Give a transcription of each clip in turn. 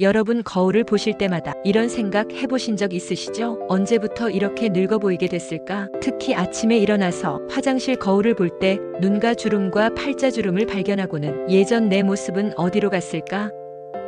여러분 거울을 보실 때마다 이런 생각 해보신 적 있으시죠? 언제부터 이렇게 늙어 보이게 됐을까? 특히 아침에 일어나서 화장실 거울을 볼 때 눈가 주름과 팔자 주름을 발견하고는 예전 내 모습은 어디로 갔을까?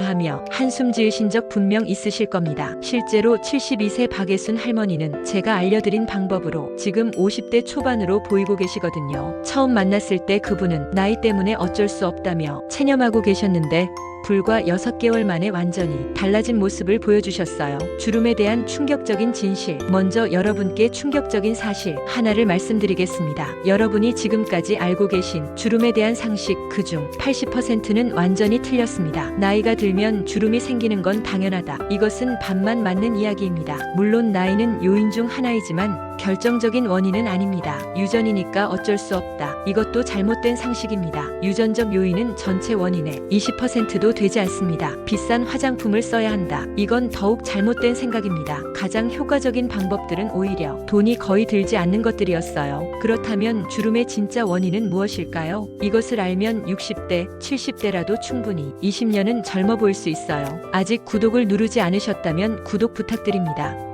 하며 한숨 지으신 적 분명 있으실 겁니다. 실제로 72세 박예순 할머니는 제가 알려드린 방법으로 지금 50대 초반으로 보이고 계시거든요. 처음 만났을 때 그분은 나이 때문에 어쩔 수 없다며 체념하고 계셨는데 불과 6개월 만에 완전히 달라진 모습을 보여주셨어요. 주름에 대한 충격적인 진실. 먼저 여러분께 충격적인 사실 하나를 말씀드리겠습니다. 여러분이 지금까지 알고 계신 주름에 대한 상식 그중 80%는 완전히 틀렸습니다. 나이가 들면 주름이 생기는 건 당연하다. 이것은 반만 맞는 이야기입니다. 물론 나이는 요인 중 하나이지만 결정적인 원인은 아닙니다. 유전이니까 어쩔 수 없다. 이것도 잘못된 상식입니다. 유전적 요인은 전체 원인의 20%도 되지 않습니다. 비싼 화장품을 써야 한다. 이건 더욱 잘못된 생각입니다. 가장 효과적인 방법들은 오히려 돈이 거의 들지 않는 것들이었어요. 그렇다면 주름의 진짜 원인은 무엇일까요? 이것을 알면 60대, 70대라도 충분히 20년은 젊어 보일 수 있어요. 아직 구독을 누르지 않으셨다면 구독 부탁드립니다.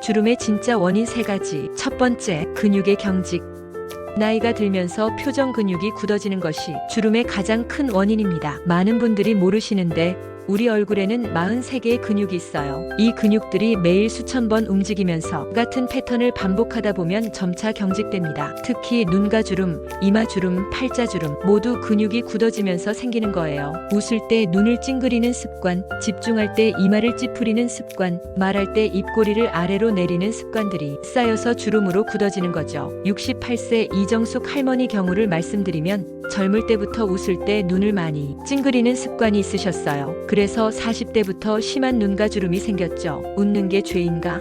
주름의 진짜 원인 세 가지. 첫 번째, 근육의 경직. 나이가 들면서 표정 근육이 굳어지는 것이 주름의 가장 큰 원인입니다. 많은 분들이 모르시는데 우리 얼굴에는 43개의 근육이 있어요. 이 근육들이 매일 수천 번 움직이면서 같은 패턴을 반복하다 보면 점차 경직됩니다. 특히 눈가 주름, 이마 주름, 팔자 주름 모두 근육이 굳어지면서 생기는 거예요. 웃을 때 눈을 찡그리는 습관, 집중할 때 이마를 찌푸리는 습관, 말할 때 입꼬리를 아래로 내리는 습관들이 쌓여서 주름으로 굳어지는 거죠. 68세 이정숙 할머니 경우를 말씀드리면 젊을 때부터 웃을 때 눈을 많이 찡그리는 습관이 있으셨어요. 그래 서 40대부터 심한 눈가 주름이 생겼죠. 웃는 게 죄인가?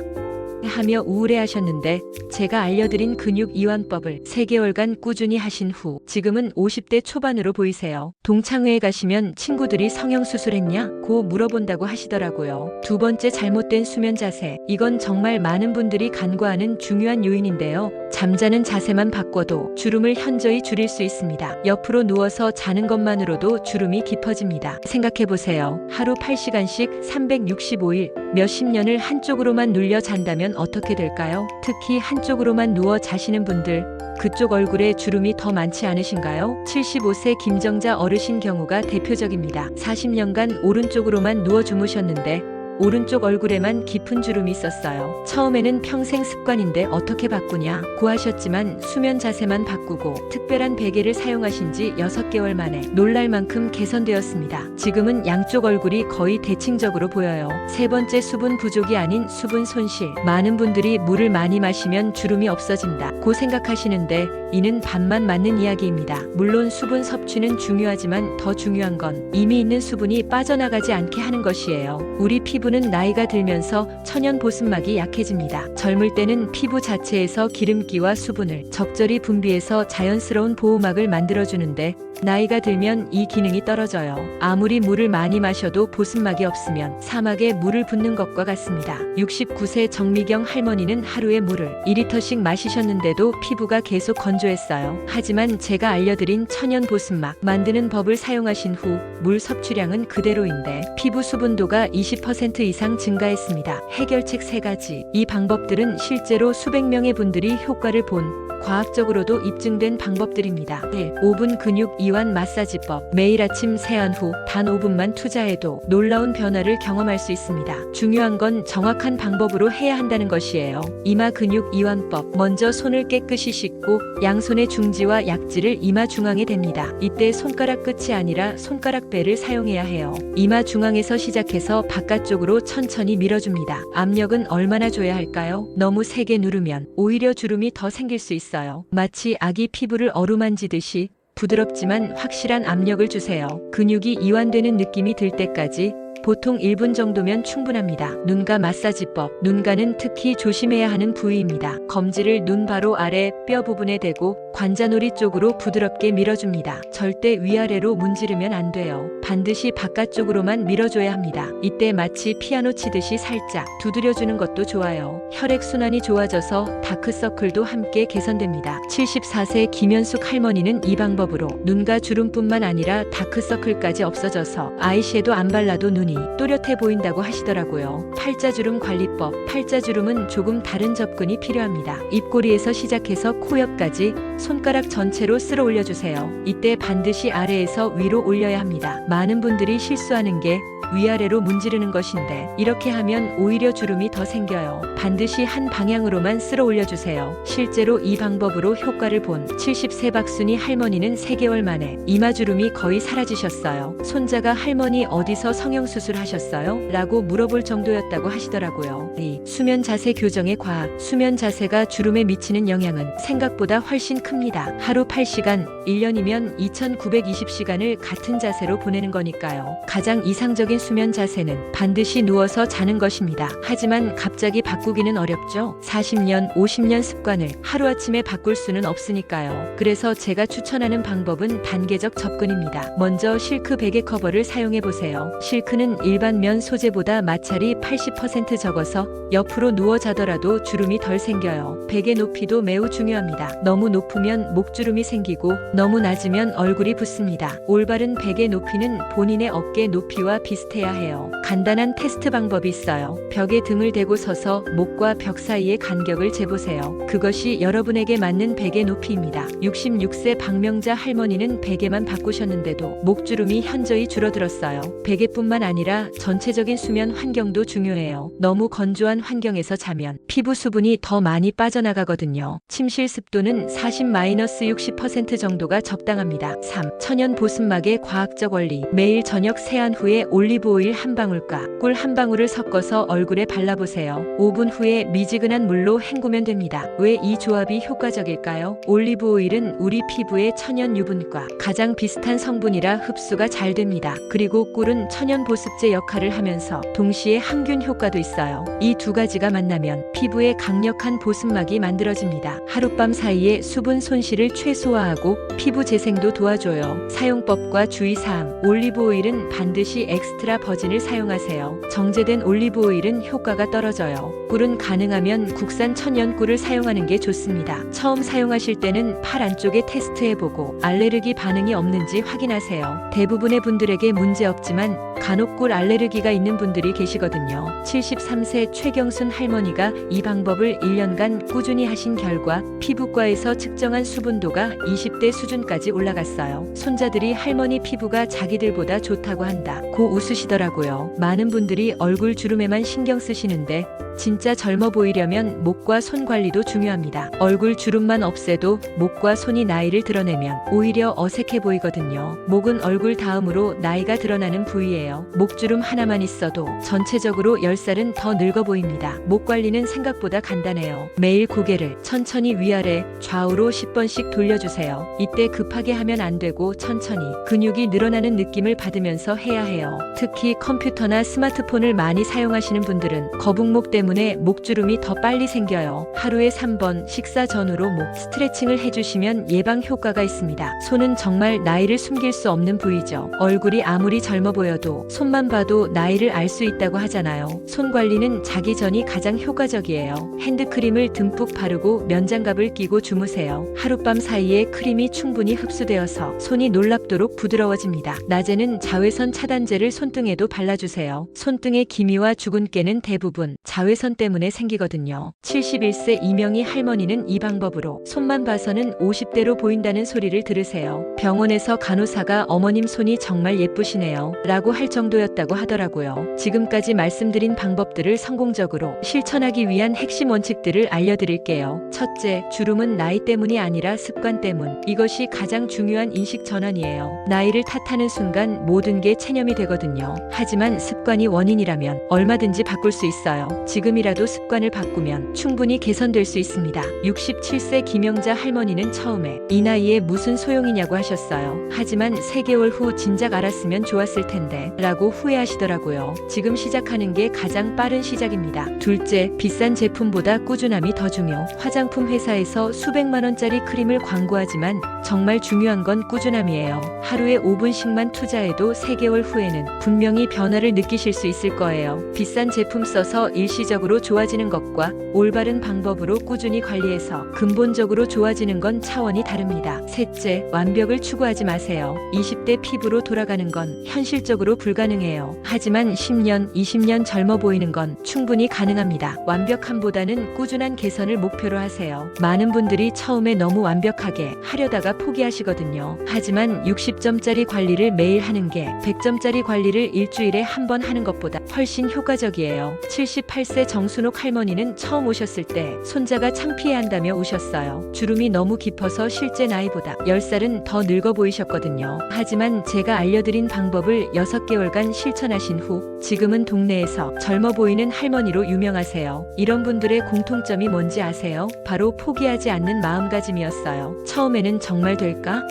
하며 우울해하셨는데 제가 알려드린 근육 이완법을 3개월간 꾸준히 하신 후 지금은 50대 초반으로 보이세요. 동창회에 가시면 친구들이 성형수술했냐? 고 물어본다고 하시더라고요. 두 번째 잘못된 수면 자세. 이건 정말 많은 분들이 간과하는 중요한 요인인데요. 잠자는 자세만 바꿔도 주름을 현저히 줄일 수 있습니다. 옆으로 누워서 자는 것만으로도 주름이 깊어집니다. 생각해보세요. 하루 8시간씩 365일 몇십 년을 한쪽으로만 눌려 잔다면 어떻게 될까요? 특히 한쪽으로만 누워 자시는 분들, 그쪽 얼굴에 주름이 더 많지 않으신가요? 75세 김정자 어르신 경우가 대표적입니다. 40년간 오른쪽으로만 누워 주무셨는데 오른쪽 얼굴에만 깊은 주름이 있었어요. 처음에는 평생 습관인데 어떻게 바꾸냐 고하셨지만 수면 자세만 바꾸고 특별한 베개를 사용하신 지 6개월 만에 놀랄 만큼 개선되었습니다. 지금은 양쪽 얼굴이 거의 대칭적으로 보여요. 세 번째 수분 부족이 아닌 수분 손실. 많은 분들이 물을 많이 마시면 주름이 없어진다. 고 생각하시는데 이는 반만 맞는 이야기입니다. 물론 수분 섭취는 중요하지만 더 중요한 건 이미 있는 수분이 빠져나가지 않게 하는 것이에요. 우리 피부는 나이가 들면서 천연 보습막이 약해집니다. 젊을 때는 피부 자체에서 기름기와 수분을 적절히 분비해서 자연스러운 보호막을 만들어주는데 나이가 들면 이 기능이 떨어져요. 아무리 물을 많이 마셔도 보습막이 없으면 사막에 물을 붓는 것과 같습니다. 69세 정미경 할머니는 하루에 물을 2리터씩 마시셨는데도 피부가 계속 건조했어요. 하지만 제가 알려드린 천연 보습막 만드는 법을 사용하신 후 물 섭취량은 그대로인데 피부 수분도가 20% 이상 증가했습니다. 해결책 세 가지. 이 방법들은 실제로 수백 명의 분들이 효과를 본 과학적으로도 입증된 방법들입니다. 1. 5분 근육 이완 마사지법. 매일 아침 세안 후 단 5분만 투자해도 놀라운 변화를 경험할 수 있습니다. 중요한 건 정확한 방법으로 해야 한다는 것이에요. 이마 근육 이완법. 먼저 손을 깨끗이 씻고 양손의 중지와 약지를 이마 중앙에 댑니다. 이때 손가락 끝이 아니라 손가락 배를 사용해야 해요. 이마 중앙에서 시작해서 바깥쪽으로 천천히 밀어줍니다. 압력은 얼마나 줘야 할까요? 너무 세게 누르면 오히려 주름이 더 생길 수 있 어요. 마치 아기 피부를 어루만지듯이 부드럽지만 확실한 압력을 주세요. 근육이 이완되는 느낌이 들 때까지 보통 1분 정도면 충분합니다. 눈가 마사지법. 눈가는 특히 조심해야 하는 부위입니다. 검지를 눈 바로 아래 뼈 부분에 대고 관자놀이 쪽으로 부드럽게 밀어줍니다. 절대 위아래로 문지르면 안 돼요. 반드시 바깥쪽으로만 밀어줘야 합니다. 이때 마치 피아노 치듯이 살짝 두드려주는 것도 좋아요. 혈액순환이 좋아져서 다크서클도 함께 개선됩니다. 74세 김현숙 할머니는 이 방법으로 눈가 주름뿐만 아니라 다크서클까지 없어져서 아이섀도 안 발라도 눈이 보니 또렷해 보인다고 하시더라고요. 팔자주름 관리법. 팔자주름은 조금 다른 접근이 필요합니다. 입꼬리에서 시작해서 코 옆까지 손가락 전체로 쓸어 올려주세요. 이때 반드시 아래에서 위로 올려야 합니다. 많은 분들이 실수하는 게 위아래로 문지르는 것인데 이렇게 하면 오히려 주름이 더 생겨요. 반드시 한 방향으로만 쓸어 올려주세요. 실제로 이 방법으로 효과를 본 70세 박순이 할머니는 3개월 만에 이마주름이 거의 사라지셨어요. 손자가 할머니 어디서 성형수술 하셨어요? 라고 물어볼 정도였다고 하시더라고요. 이 수면 자세 교정의 과학. 수면 자세가 주름에 미치는 영향은 생각보다 훨씬 큽니다. 하루 8시간, 1년이면 2920시간을 같은 자세로 보내는 거니까요. 가장 이상적인 수면 자세는 반드시 누워서 자는 것입니다. 하지만 갑자기 바꾸기는 어렵죠. 40년, 50년 습관을 하루아침에 바꿀 수는 없으니까요. 그래서 제가 추천하는 방법은 단계적 접근입니다. 먼저 실크 베개 커버를 사용해 보세요. 실크는 일반 면 소재보다 마찰이 80% 적어서 옆으로 누워 자더라도 주름이 덜 생겨요. 베개 높이도 매우 중요합니다. 너무 높으면 목주름이 생기고 너무 낮으면 얼굴이 붓습니다. 올바른 베개 높이는 본인의 어깨 높이와 비슷 해야 해요. 간단한 테스트 방법이 있어요. 벽에 등을 대고 서서 목과 벽 사이의 간격을 재보세요. 그것이 여러분에게 맞는 베개 높이입니다. 66세 박명자 할머니는 베개만 바꾸셨는데도 목주름이 현저히 줄어들었어요. 베개뿐만 아니라 전체적인 수면 환경도 중요해요. 너무 건조한 환경에서 자면 피부 수분이 더 많이 빠져나가거든요. 침실 습도는 40-60% 정도가 적당합니다. 3. 천연 보습막의 과학적 원리. 매일 저녁 세안 후에 올리브 오일 한 방울과 꿀 한 방울을 섞어서 얼굴에 발라보세요. 5분 후에 미지근한 물로 헹구면 됩니다. 왜 이 조합이 효과적일까요? 올리브 오일은 우리 피부의 천연 유분과 가장 비슷한 성분이라 흡수가 잘 됩니다. 그리고 꿀은 천연 보습제 역할을 하면서 동시에 항균 효과도 있어요. 이 두 가지가 만나면 피부에 강력한 보습막이 만들어집니다. 하룻밤 사이에 수분 손실을 최소화하고 피부 재생도 도와줘요. 사용법과 주의사항. 올리브 오일은 반드시 엑스트라 버진을 사용하세요. 정제된 올리브 오일은 효과가 떨어져요. 꿀은 가능하면 국산 천연 꿀을 사용하는 게 좋습니다. 처음 사용하실 때는 팔 안쪽에 테스트해보고 알레르기 반응이 없는지 확인하세요. 대부분의 분들에게 문제 없지만 간혹 꿀 알레르기가 있는 분들이 계시거든요. 73세 최경순 할머니가 이 방법을 1년간 꾸준히 하신 결과 피부과에서 측정한 수분도가 20대 수준까지 올라갔어요. 손자들이 할머니 피부가 자기들보다 좋다고 한다. 고 웃으시더라고요. 많은 분들이 얼굴 주름에만 신경 쓰시는데 진짜 젊어 보이려면 목과 손 관리도 중요합니다. 얼굴 주름만 없애도 목과 손이 나이를 드러내면 오히려 어색해 보이거든요. 목은 얼굴 다음으로 나이가 드러나는 부위예요. 목주름 하나만 있어도 전체적으로 10살은 더 늙어 보입니다. 목 관리는 생각보다 간단해요. 매일 고개를 천천히 위아래 좌우로 10번씩 돌려주세요. 이때 급하게 하면 안 되고 천천히 근육이 늘어나는 느낌을 받으면서 해야 해요. 특히 컴퓨터나 스마트폰을 많이 사용하시는 분들은 거북목 때문에 목주름이 더 빨리 생겨요. 하루에 3번 식사 전후로 목 스트레칭을 해주시면 예방 효과가 있습니다. 손은 정말 나이를 숨길 수 없는 부위죠. 얼굴이 아무리 젊어 보여도 손만 봐도 나이를 알 수 있다고 하잖아요. 손 관리는 자기 전이 가장 효과적이에요. 핸드크림을 듬뿍 바르고 면장갑을 끼고 주무세요. 하룻밤 사이에 크림이 충분히 흡수되어서 손이 놀랍도록 부드러워집니다. 낮에는 자외선 차단제를 손등에도 발라주세요. 손등의 기미와 주근깨는 대부분 자외선 때문에 생기거든요. 71세 이명희 할머니는 이 방법으로 손만 봐서는 50대로 보인다는 소리를 들으세요. 병원에서 간호사가 어머님 손이 정말 예쁘시네요. 라고 할 정도였다고 하더라고요. 지금까지 말씀드린 방법들을 성공적으로 실천하기 위한 핵심 원칙들을 알려드릴게요. 첫째, 주름은 나이 때문이 아니라 습관 때문. 이것이 가장 중요한 인식 전환이에요. 나이를 탓하는 순간 모든 게 체념이 되거든요. 하지만 습관이 원인이라면 얼마든지 바꿀 수 있어요. 지금이라도 습관을 바꾸면 충분히 개선될 수 있습니다. 67세 김영자 할머니는 처음에 이 나이에 무슨 소용이냐고 하셨어요. 하지만 3개월 후 진작 알았으면 좋았을 텐데 라고 후회하시더라고요. 지금 시작하는 게 가장 빠른 시작입니다. 둘째, 비싼 제품보다 꾸준함이 더 중요. 화장품 회사에서 수백만 원짜리 크림을 광고하지만 정말 중요한 건 꾸준함이에요. 하루에 5분씩만 투자해도 3개월 후에는 분명히 변화를 느끼실 수 있을 거예요. 비싼 제품 써서 일시 장기적으로 좋아지는 것과 올바른 방법으로 꾸준히 관리해서 근본적으로 좋아지는 건 차원이 다릅니다. 셋째, 완벽을 추구하지 마세요. 20대 피부로 돌아가는 건 현실적으로 불가능해요. 하지만 10년, 20년 젊어 보이는 건 충분히 가능합니다. 완벽함보다는 꾸준한 개선을 목표로 하세요. 많은 분들이 처음에 너무 완벽하게 하려다가 포기하시거든요. 하지만 60점짜리 관리를 매일 하는 게 100점짜리 관리를 일주일에 한 번 하는 것보다 훨씬 효과적이에요. 78세 정순옥 할머니는 처음 오셨을 때 손자가 창피해 한다며 우셨어요. 주름이 너무 깊어서 실제 나이보다 10살은 더 늙어 보이셨거든요. 하지만 제가 알려드린 방법을 6개월간 실천하신 후 지금은 동네에서 젊어 보이는 할머니로 유명하세요. 이런 분들의 공통점이 뭔지 아세요? 바로 포기하지 않는 마음가짐이었어요. 처음에는 정말 될까?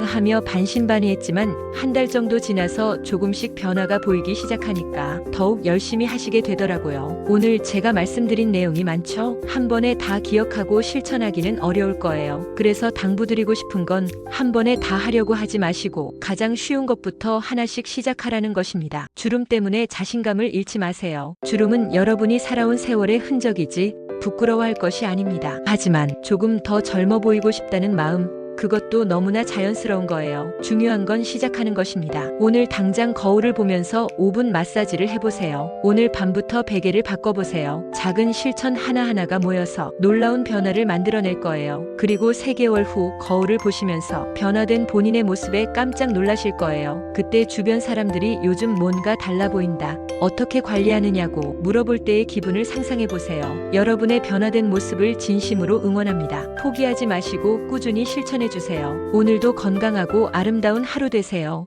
하며 반신반의했지만 한 달 정도 지나서 조금씩 변화가 보이기 시작하니까 더욱 열심히 하시게 되더라고요. 오늘 제가 말씀드린 내용이 많죠? 한 번에 다 기억하고 실천하기는 어려울 거예요. 그래서 당부드리고 싶은 건 한 번에 다 하려고 하지 마시고 가장 쉬운 것부터 하나씩 시작하라는 것입니다. 주름 때문에 자신감을 잃지 마세요. 주름은 여러분이 살아온 세월의 흔적이지 부끄러워할 것이 아닙니다. 하지만 조금 더 젊어 보이고 싶다는 마음 그것도 너무나 자연스러운 거예요. 중요한 건 시작하는 것입니다. 오늘 당장 거울을 보면서 5분 마사지를 해보세요. 오늘 밤부터 베개를 바꿔보세요. 작은 실천 하나하나가 모여서 놀라운 변화를 만들어낼 거예요. 그리고 3개월 후 거울을 보시면서 변화된 본인의 모습에 깜짝 놀라실 거예요. 그때 주변 사람들이 요즘 뭔가 달라 보인다. 어떻게 관리하느냐고 물어볼 때의 기분을 상상해 보세요. 여러분의 변화된 모습을 진심으로 응원합니다. 포기하지 마시고 꾸준히 주세요. 오늘도 건강하고 아름다운 하루 되세요.